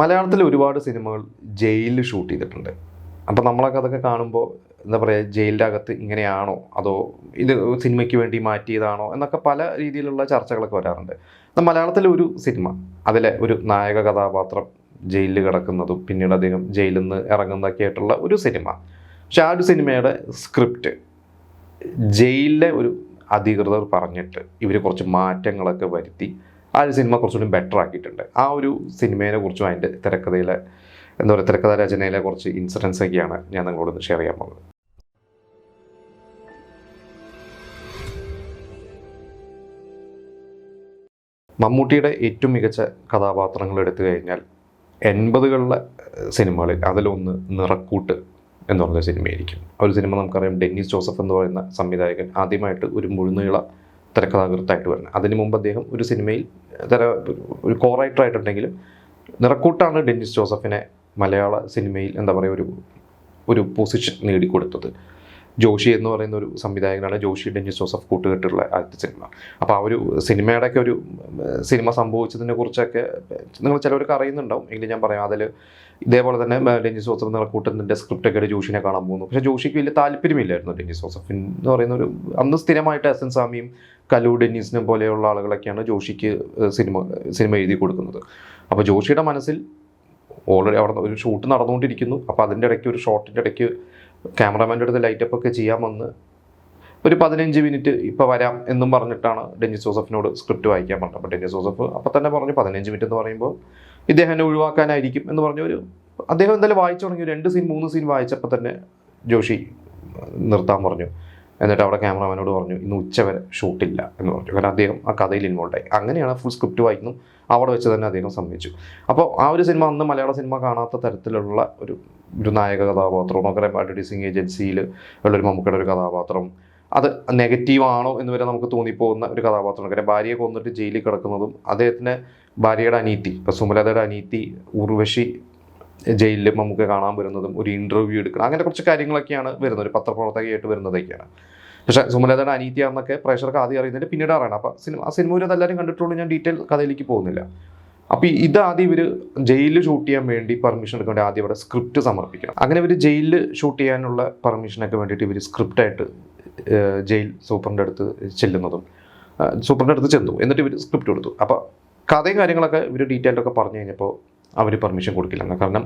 മലയാളത്തിൽ ഒരുപാട് സിനിമകൾ ജയിലിൽ ഷൂട്ട് ചെയ്തിട്ടുണ്ട്. അപ്പോൾ നമ്മളൊക്കെ അതൊക്കെ കാണുമ്പോൾ എന്താ പറയുക ജയിലിന്റെ അകത്ത് ഇങ്ങനെയാണോ അതോ ഇത് സിനിമയ്ക്ക് വേണ്ടി മാറ്റിയതാണോ എന്നൊക്കെ പല രീതിയിലുള്ള ചർച്ചകളൊക്കെ വരാറുണ്ട്. എന്നാൽ മലയാളത്തിലെ ഒരു സിനിമ അതിലെ ഒരു നായക കഥാപാത്രം ജയിലിൽ കിടക്കുന്നതും പിന്നീട് അദ്ദേഹം ജയിലിൽ നിന്ന് ഇറങ്ങുന്നതൊക്കെ ആയിട്ടുള്ള ഒരു സിനിമ. പക്ഷെ ആ ഒരു സിനിമയുടെ സ്ക്രിപ്റ്റ് ജയിലിലെ ഒരു അധികൃതർ പറഞ്ഞിട്ട് ഇവർ കുറച്ച് മാറ്റങ്ങളൊക്കെ വരുത്തി ആ ഒരു സിനിമ കുറച്ചുകൂടി ബെറ്റർ ആക്കിയിട്ടുണ്ട്. ആ ഒരു സിനിമയെ കുറിച്ചും അതിന്റെ തിരക്കഥയിലെ എന്താ പറയുക തിരക്കഥ രചനയിലെ കുറച്ച് ഇൻസിഡൻസ് ഒക്കെയാണ് ഞാൻ നിങ്ങളോട് ഷെയർ ചെയ്യാൻ പോകുന്നത്. മമ്മൂട്ടിയുടെ ഏറ്റവും മികച്ച കഥാപാത്രങ്ങൾ എടുത്തു കഴിഞ്ഞാൽ എൺപതുകളിലെ സിനിമകളിൽ അതിലൊന്ന് നിറക്കൂട്ട് എന്ന് പറഞ്ഞ സിനിമയായിരിക്കും. ആ ഒരു സിനിമ നമുക്കറിയാം ഡെന്നിസ് ജോസഫ് എന്ന് പറയുന്ന സംവിധായകൻ ആദ്യമായിട്ട് ഒരു മുഴുനീള തിരക്കഥാകൃത്തായിട്ട് വരുന്നത്. അതിന് മുമ്പ് അദ്ദേഹം ഒരു സിനിമയിൽ തര ഒരു കോ റൈറ്ററായിട്ടുണ്ടെങ്കിലും നിറക്കൂട്ടാണ് ഡെന്നിസ് ജോസഫിനെ മലയാള സിനിമയിൽ എന്താ പറയുക ഒരു ഒരു പൊസിഷൻ നേടിക്കൊടുത്തത്. ജോഷി എന്ന് പറയുന്ന ഒരു സംവിധായകനാണ് ജോഷി ഡെന്നിസ് ജോസഫ് കൂട്ടുകെട്ടുള്ള ആദ്യത്തെ സിനിമ. അപ്പോൾ ആ ഒരു സിനിമയുടെ ഒക്കെ ഒരു സിനിമ സംഭവിച്ചതിനെ കുറിച്ചൊക്കെ നിങ്ങൾ ചിലവർക്ക് അറിയുന്നുണ്ടാവും. എങ്കിലും ഞാൻ പറയാം അതിൽ ഇതേപോലെ തന്നെ ഡെന്നിസ് ജോസഫ് നിറക്കൂട്ടുന്നതിന്റെ സ്ക്രിപ്റ്റൊക്കെ ആയിട്ട് ജോഷിനെ കാണാൻ പോകുന്നു. പക്ഷേ ജോഷിക്ക് വലിയ താല്പര്യമില്ലായിരുന്നു ഡെന്നിസ് ജോസഫ് എന്ന് പറയുന്ന ഒരു അന്ന് സ്ഥിരമായിട്ട് എസ് എൻ സ്വാമിയും കലു ഡെന്നീസിനെ പോലെയുള്ള ആളുകളൊക്കെയാണ് ജോഷിക്ക് സിനിമ സിനിമ എഴുതി കൊടുക്കുന്നത്. അപ്പോൾ ജോഷിയുടെ മനസ്സിൽ ഓൾറെഡി അവിടെ ഒരു ഷൂട്ട് നടന്നുകൊണ്ടിരിക്കുന്നു. അപ്പോൾ അതിന്റെ ഇടയ്ക്ക് ഒരു ഷോട്ടിന്റെ ഇടയ്ക്ക് ക്യാമറമാന്റെ അടുത്ത് ലൈറ്റപ്പ് ഒക്കെ ചെയ്യാമെന്ന് ഒരു പതിനഞ്ച് മിനിറ്റ് ഇപ്പോൾ വരാം എന്നും പറഞ്ഞിട്ടാണ് ഡെന്നിസ് ജോസഫിനോട് സ്ക്രിപ്റ്റ് വായിക്കാൻ പറഞ്ഞത്. അപ്പോൾ ഡെന്നിസ് ജോസഫ് അപ്പോൾ തന്നെ പറഞ്ഞു പതിനഞ്ച് മിനിറ്റ് എന്ന് പറയുമ്പോൾ ഇദ്ദേഹം എന്നെ ഒഴിവാക്കാനായിരിക്കും എന്ന് പറഞ്ഞ ഒരു അദ്ദേഹം എന്തായാലും വായിച്ചു തുടങ്ങി. രണ്ട് സീൻ മൂന്ന് സീൻ വായിച്ചപ്പോൾ തന്നെ ജോഷി നിർത്താൻ പറഞ്ഞു. എന്നിട്ട് അവിടെ ക്യാമറമാനോട് പറഞ്ഞു ഇന്ന് ഉച്ചവരെ ഷൂട്ടില്ല എന്ന് പറഞ്ഞു. കാരണം അദ്ദേഹം ആ കഥയിൽ ഇൻവോൾവ് ആയി. അങ്ങനെയാണ് ഫുൾ സ്ക്രിപ്റ്റ് വായിക്കുന്നു. അവിടെ വെച്ച് തന്നെ അദ്ദേഹം സമ്മതിച്ചു അപ്പോൾ ആ ഒരു സിനിമ അന്ന് മലയാള സിനിമ കാണാത്ത തരത്തിലുള്ള ഒരു ഒരു നായക കഥാപാത്രം നമുക്ക് അഡ്വർടൈസിങ് ഏജൻസിയിൽ ഉള്ളൊരു മമ്മൂക്കയുടെ ഒരു കഥാപാത്രം അത് നെഗറ്റീവ് ആണോ എന്ന് വരെ നമുക്ക് തോന്നിപ്പോകുന്ന ഒരു കഥാപാത്രമാണ്. കാര്യം ഭാര്യയെ കൊന്നിട്ട് ജയിലിൽ കിടക്കുന്നതും അദ്ദേഹത്തിന് ഭാര്യയുടെ അനീതി ഇപ്പോൾ സുമലതയുടെ അനീതി ഉർവശി ജയിലിൽ നമുക്ക് കാണാൻ വരുന്നതും ഒരു ഇന്റർവ്യൂ എടുക്കണം. അങ്ങനെ കുറച്ച് കാര്യങ്ങളൊക്കെയാണ് വരുന്നത്. ഒരു പത്രപ്രവർത്തകയായിട്ട് വരുന്നതൊക്കെയാണ്. പക്ഷേ സുമലതയുടെ അനീതിയാണെന്നൊക്കെ പ്രേക്ഷകർക്ക് ആദ്യം അറിയുന്നതിന് പിന്നീട് അറിയണം അപ്പോൾ സിനിമ ആ സിനിമ ഒരു അതെല്ലാവരും കണ്ടിട്ടുള്ളൂ. ഞാൻ ഡീറ്റെയിൽ കഥയിലേക്ക് പോകുന്നില്ല. അപ്പോൾ ഇത് ആദ്യം ഇവർ ജയിലിൽ ഷൂട്ട് ചെയ്യാൻ വേണ്ടി പെർമിഷൻ എടുക്കാൻ വേണ്ടി ആദ്യം ഇവിടെ സ്ക്രിപ്റ്റ് സമർപ്പിക്കണം. അങ്ങനെ ഇവർ ജയിലിൽ ഷൂട്ട് ചെയ്യാനുള്ള പെർമിഷനൊക്കെ വേണ്ടിയിട്ട് ഇവർ സ്ക്രിപ്റ്റായിട്ട് ജയിൽ സൂപ്പറിന്റെ അടുത്ത് ചെല്ലുന്നതും സൂപ്പറിന്റെ അടുത്ത് ചെന്നു. എന്നിട്ട് ഇവർ സ്ക്രിപ്റ്റ് കൊടുത്തു. അപ്പോൾ കഥയും കാര്യങ്ങളൊക്കെ ഇവർ ഡീറ്റെയിലൊക്കെ പറഞ്ഞു കഴിഞ്ഞപ്പോൾ അവർ പെർമിഷൻ കൊടുക്കില്ല കാരണം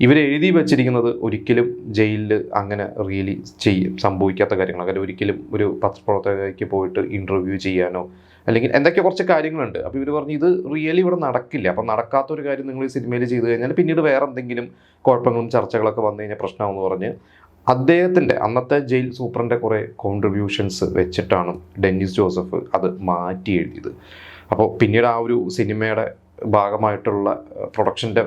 ഇവർ എഴുതി വെച്ചിരിക്കുന്നത് ഒരിക്കലും ജയിലിൽ അങ്ങനെ റിയലി ചെയ്യും സംഭവിക്കാത്ത കാര്യങ്ങൾ അങ്ങനെ ഒരിക്കലും ഒരു പത്രപ്രവർത്തകയ്ക്ക് പോയിട്ട് ഇന്റർവ്യൂ ചെയ്യാനോ അല്ലെങ്കിൽ എന്തൊക്കെ കുറച്ച് കാര്യങ്ങളുണ്ട്. അപ്പോൾ ഇവർ പറഞ്ഞു ഇത് റിയലി ഇവിടെ നടക്കില്ല. അപ്പം നടക്കാത്ത ഒരു കാര്യം നിങ്ങൾ ഈ സിനിമയിൽ ചെയ്തു കഴിഞ്ഞാൽ പിന്നീട് വേറെ എന്തെങ്കിലും കുഴപ്പങ്ങളും ചർച്ചകളൊക്കെ വന്നു കഴിഞ്ഞാൽ പ്രശ്നമാണെന്ന് പറഞ്ഞ് അദ്ദേഹത്തിന്റെ അന്നത്തെ ജയിൽ സൂപ്രന്റെ കുറേ കോൺട്രിബ്യൂഷൻസ് വെച്ചിട്ടാണ് ഡെന്നിസ് ജോസഫ് അത് മാറ്റി എഴുതിയത്. അപ്പോൾ പിന്നീട് ആ ഒരു സിനിമയുടെ ഭാഗമായിട്ടുള്ള പ്രൊഡക്ഷന്റെ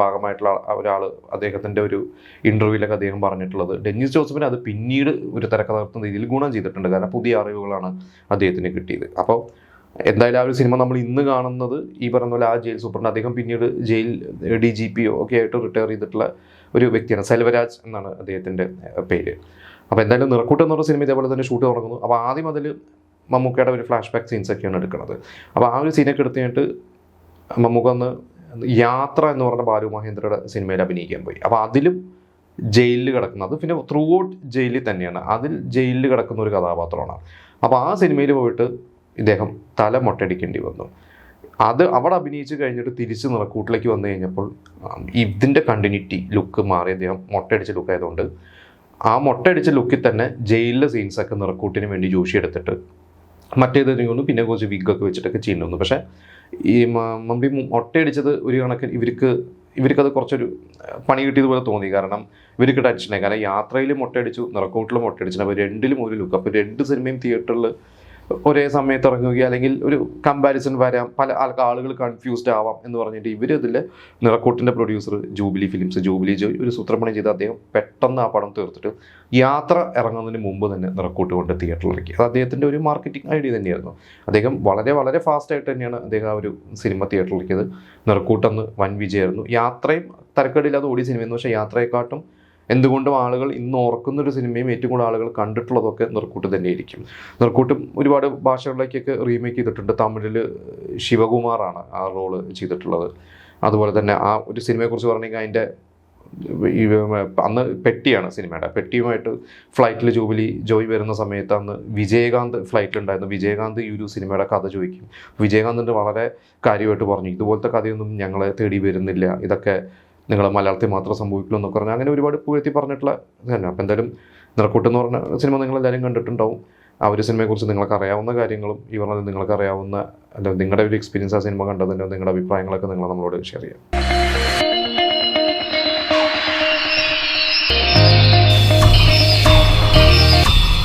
ഭാഗമായിട്ടുള്ള ഒരാൾ അദ്ദേഹത്തിന്റെ ഒരു ഇന്റർവ്യൂവിലൊക്കെ അദ്ദേഹം പറഞ്ഞിട്ടുള്ളത്. ഡെന്നിസ് ജോസഫിന് അത് പിന്നീട് ഒരു തിരക്കഥകർത്തുന്ന രീതിയിൽ ഗുണം ചെയ്തിട്ടുണ്ട്. കാരണം പുതിയ അറിവുകളാണ് അദ്ദേഹത്തിന് കിട്ടിയത്. അപ്പോൾ എന്തായാലും ആ ഒരു സിനിമ നമ്മൾ ഇന്ന് കാണുന്നത് ഈ പറഞ്ഞ പോലെ ആ ജയിൽ സൂപ്രണ്ട് അദ്ദേഹം പിന്നീട് ജയിൽ ഡി ജി പി ഒക്കെ ആയിട്ട് റിട്ടയർ ചെയ്തിട്ടുള്ള ഒരു വ്യക്തിയാണ്. സെൽവരാജ് എന്നാണ് അദ്ദേഹത്തിന്റെ പേര്. അപ്പോൾ എന്തായാലും നിറക്കൂട്ട് എന്ന് പറഞ്ഞ സിനിമ ഇതേപോലെ തന്നെ ഷൂട്ട് തുടങ്ങുന്നു. അപ്പോൾ ആദ്യം അതിൽ മമ്മൂക്കയുടെ ഒരു ഫ്ലാഷ് ബാക്ക് സീൻസ് ഒക്കെയാണ് എടുക്കുന്നത്. അപ്പോൾ ആ ഒരു സീനൊക്കെ എടുത്തു ഒന്ന് യാത്ര എന്ന് പറഞ്ഞ ബാലു മഹേന്ദ്രയുടെ സിനിമയിൽ അഭിനയിക്കാൻ പോയി. അപ്പോൾ അതിലും ജയിലിൽ കിടക്കുന്നത് പിന്നെ ത്രൂ ഔട്ട് ജയിലിൽ തന്നെയാണ്. അതിൽ ജയിലിൽ കിടക്കുന്ന ഒരു കഥാപാത്രമാണ്. അപ്പോൾ ആ സിനിമയിൽ പോയിട്ട് ഇദ്ദേഹം തല മൊട്ടടിക്കേണ്ടി വന്നു. അത് അവിടെ അഭിനയിച്ച് കഴിഞ്ഞിട്ട് തിരിച്ച് നിറക്കൂട്ടിലേക്ക് വന്നു കഴിഞ്ഞപ്പോൾ ഇതിന്റെ കണ്ടിന്യൂറ്റി ലുക്ക് മാറി അദ്ദേഹം മൊട്ടയടിച്ച ലുക്കായതുകൊണ്ട് ആ മൊട്ടയടിച്ച ലുക്കിൽ തന്നെ ജയിലിലെ സീൻസൊക്കെ നിറക്കൂട്ടിന് വേണ്ടി ജോഷി എടുത്തിട്ട് മറ്റേത് തോന്നുന്നു പിന്നെ കുറച്ച് വിഗ്ഗൊക്കെ വെച്ചിട്ടൊക്കെ ചെയ്യുന്നു പക്ഷേ ഈ മമ്പി ഒട്ടയടിച്ചത് ഒരു കണക്കിന് ഇവർക്ക് ഇവർക്കത് കുറച്ചൊരു പണി കിട്ടിയതുപോലെ തോന്നി. കാരണം ഇവർക്ക് ടെൻഷനായി കാരണം യാത്രയിൽ മൊട്ടയടിച്ചു നിറക്കൂട്ടിൽ മൊട്ടയടിച്ചു അപ്പോൾ രണ്ടിലും ഒരു ലുക്ക് അപ്പോൾ രണ്ട് സിനിമയും തിയേറ്ററിൽ ഒരേ സമയത്ത് ഇറങ്ങുകയോ അല്ലെങ്കിൽ ഒരു കമ്പാരിസൺ വരാം. പല ആളുകൾ കൺഫ്യൂസ്ഡ് ആവാം എന്ന് പറഞ്ഞിട്ട് ഇവർ ഇതിൽ നിറക്കൂട്ടിന്റെ producer jubilee films. Jubilee Joy ഒരു സൂത്രപ്പണി ചെയ്ത് അദ്ദേഹം പെട്ടെന്ന് ആ പടം തീർത്തിട്ട് യാത്ര ഇറങ്ങുന്നതിന് മുമ്പ് തന്നെ നിറക്കൂട്ട് കൊണ്ട് തിയേറ്ററിൽ ഇറക്കി. അത് അദ്ദേഹത്തിന്റെ ഒരു മാർക്കറ്റിംഗ് ഐഡിയ തന്നെയായിരുന്നു. അദ്ദേഹം വളരെ വളരെ ഫാസ്റ്റായിട്ട് തന്നെയാണ് അദ്ദേഹം ആ ഒരു സിനിമ തിയേറ്ററിൽ ഇറക്കിയത്. നിറക്കൂട്ടെന്ന് വൻ വിജയമായിരുന്നു. യാത്രയും തരക്കേടില്ലാതെ ഓടിയ സിനിമയെന്ന് പക്ഷേ യാത്രയെക്കാട്ടും എന്തുകൊണ്ടും ആളുകൾ ഇന്ന് ഓർക്കുന്ന ഒരു സിനിമയും ഏറ്റവും കൂടുതൽ ആളുകൾ കണ്ടിട്ടുള്ളതൊക്കെ നിർക്കൂട്ട് തന്നെയായിരിക്കും. നിർക്കൂട്ടും ഒരുപാട് ഭാഷകളിലേക്കൊക്കെ റീമേക്ക് ചെയ്തിട്ടുണ്ട്. തമിഴിൽ ശിവകുമാറാണ് ആ റോൾ ചെയ്തിട്ടുള്ളത്. അതുപോലെ തന്നെ ആ ഒരു സിനിമയെക്കുറിച്ച് പറഞ്ഞെങ്കിൽ അതിന്റെ അന്ന് പെട്ടിയാണ് സിനിമയുടെ. പെട്ടിയുമായിട്ട് ഫ്ലൈറ്റിൽ ജൂബിലി ജോയ് വരുന്ന സമയത്ത് അന്ന് വിജയകാന്ത് ഫ്ലൈറ്റിലുണ്ടായിരുന്നു വിജയകാന്ത് ഈ ഒരു സിനിമയുടെ കഥ ചോദിക്കും. വിജയകാന്തിന്റെ വളരെ കാര്യമായിട്ട് പറഞ്ഞു. ഇതുപോലത്തെ കഥയൊന്നും ഞങ്ങളെ തേടി വരുന്നില്ല. ഇതൊക്കെ നിങ്ങൾ മലയാളത്തിൽ മാത്രം സംഭവിക്കുള്ളൂ എന്നൊക്കെ പറഞ്ഞാൽ അങ്ങനെ ഒരുപാട് പുകഴ്ത്തി പറഞ്ഞിട്ടുള്ള തന്നെ അപ്പോൾ എന്തായാലും നിറക്കൂട്ട് എന്ന് പറഞ്ഞ സിനിമ നിങ്ങൾ എല്ലാവരും കണ്ടിട്ടുണ്ടാവും. ആ ഒരു സിനിമയെക്കുറിച്ച് നിങ്ങൾക്ക് അറിയാവുന്ന കാര്യങ്ങളും ഈ പറഞ്ഞത് നിങ്ങൾക്ക് അറിയാവുന്ന അല്ല നിങ്ങളുടെ ഒരു എക്സ്പീരിയൻസ് ആ സിനിമ കണ്ടതിന്റെ നിങ്ങളുടെ അഭിപ്രായങ്ങളൊക്കെ നിങ്ങൾ നമ്മളോട് ഷെയർ ചെയ്യാം.